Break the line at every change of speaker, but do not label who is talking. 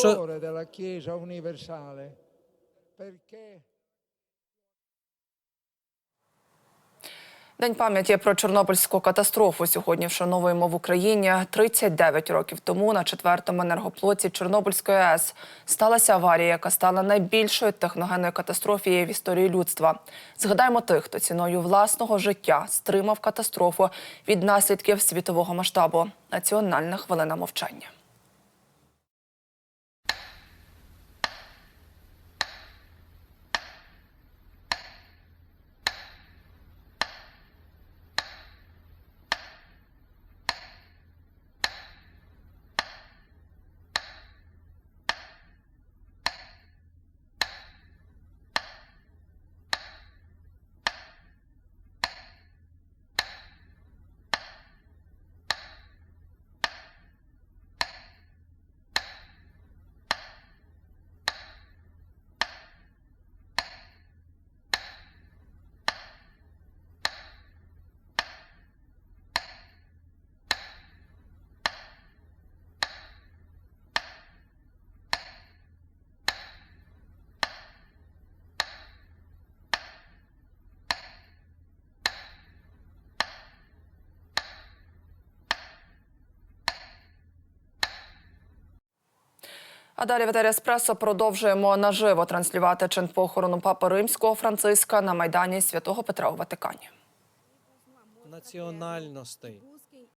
fondatore della Chiesa universale, perché
День пам'яті про Чорнобильську катастрофу сьогодні вшановуємо в Україні. 39 років тому на четвертому енергоплоті Чорнобильської АЕС сталася аварія, яка стала найбільшою техногенною катастрофією в історії людства. Згадаємо тих, хто ціною власного життя стримав катастрофу від наслідків світового масштабу. Національна хвилина мовчання. А далі в етері Еспресо продовжуємо наживо транслювати чин похорону папи римського Франциска на майдані святого Петра у Ватикані.
національностей,